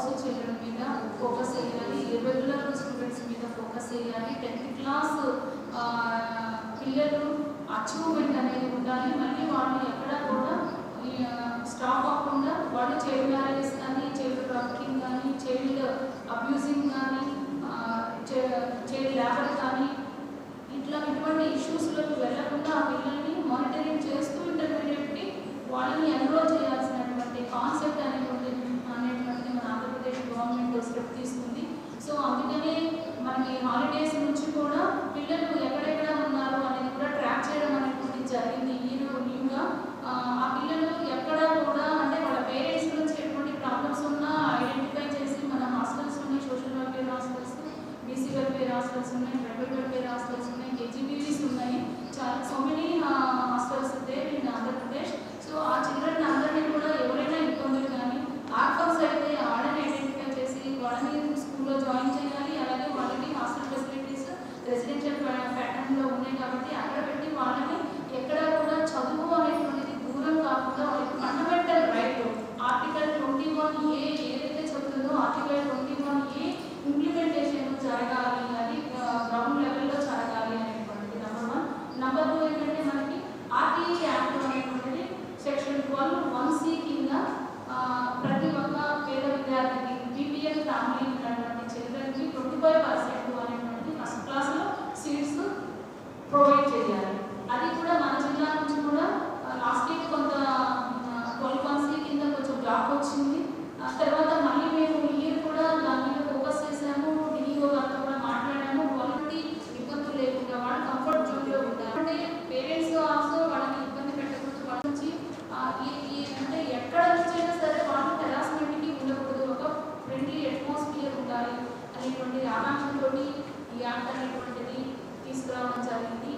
Abouts చేయడం మీద focus చేయాలి. రెగ్యులర్ స్టూడెంట్స్ మీద ఫోకస్ చేయాలి. టెన్త్ క్లాస్ పిల్లలు అచీవ్మెంట్ అనేది ఉండాలి. మళ్ళీ వాళ్ళు ఎక్కడ కూడా స్టాప్ అవ్వకుండా వాళ్ళు చైల్డ్ మ్యారేజెస్ కానీ చైల్డ్ ట్రాఫికింగ్ కానీ చైల్డ్ అబ్యూజింగ్ కానీ చైల్డ్ లేబర్ కానీ ఇట్లా ఇటువంటి ఇష్యూస్లోకి వెళ్ళకుండా గవర్నమెంట్ తీసుకుంది. సో అందుకనే మనకి హాలిడేస్ నుంచి కూడా పిల్లలు ఎక్కడెక్కడ ఉన్నారు అనేది కూడా ట్రాక్ చేయడం అనేది జరిగింది. ఈ న్యూగా ఆ పిల్లలు ఎక్కడ కూడా అంటే వాళ్ళ పేరెంట్స్ నుంచి ఎటువంటి ప్రాబ్లమ్స్ ఉన్నా ఐడెంటిఫై చేసి మన హాస్టల్స్ ఉన్నాయి social welfare hostels BC welfare hostels ఉన్నాయి ట్రైబల్ వెల్ఫేర్ హాస్టల్స్ ఉన్నాయి కేజీబీవీస్ ఉన్నాయి. చాలా so many hostels there in Andhra Pradesh so uh children అందరినీ కూడా ఎవరైనా ఇబ్బందులు కానీ ఆర్ఫన్స్ అయితే వాళ్ళని ఐడెంటిఫై చేసి వాళ్ళని స్కూల్లో జాయిన్ చేయాలి అలాగే వాళ్ళకి హాస్టల్ ఫెసిలిటీస్ రెసిడెన్షియల్ ప్యాటర్న్లో ఉన్నాయి కాబట్టి అక్కడ పెట్టి వాళ్ళని ఎక్కడ కూడా చదువు అనేటువంటిది దూరం కాకుండా వాళ్ళకి fundamental right article twenty one A ఏదైతే చెప్తుందో article twenty one A implementation జరగాలి అది గ్రౌండ్ లెవెల్లో జరగాలి అనేటువంటిది. నెంబర్ వన్ నెంబర్ టూ ఏంటంటే మనకి ఆర్టీఈ యాక్ట్ అనేటువంటిది సెక్షన్ ట్వెల్వ్ వన్ సి కింద ప్రతి ఒక్క పేద విద్యార్థికి బీపీఎల్ ఫ్యామిలీ ఉన్నటువంటి చిల్డ్రన్కి ట్వంటీ ఫైవ్ పర్సెంట్ అనేటువంటి ఫస్ట్ క్లాస్లో సీట్స్ ప్రొవైడ్ చేయాలి అది కూడా మన జిల్లా నుంచి కూడా లాస్ట్ ఇయర్ కొంత ట్వెల్వ్ మంత్స్ కింద కొంచెం బ్లాక్ వచ్చింది ఆ తర్వాత మళ్ళీ మేము ఇయర్ కూడా దాని మీద ఫోకస్ చేసాము డిఈఓ గారితో కూడా మాట్లాడాము. వాళ్ళకి ఇబ్బందులు లేకుండా వాళ్ళు కంఫర్ట్ జోన్లో ఉంటారు అంటే పేరెంట్స్ ఆల్సో వాళ్ళని ఇబ్బంది పెట్టకూడదు వాళ్ళ నుంచి అంటే ఎక్కడ నుంచి అయినా సరే వాళ్ళు హెరాస్మెంట్కి ఉండకూడదు. ఒక ఫ్రెండ్లీ అట్మాస్ఫియర్ ఉండాలి. అనేటువంటి ఆకాంక్షతోటి ఈ యాక్ట్ అనేటువంటిది తీసుకురావడం జరిగింది.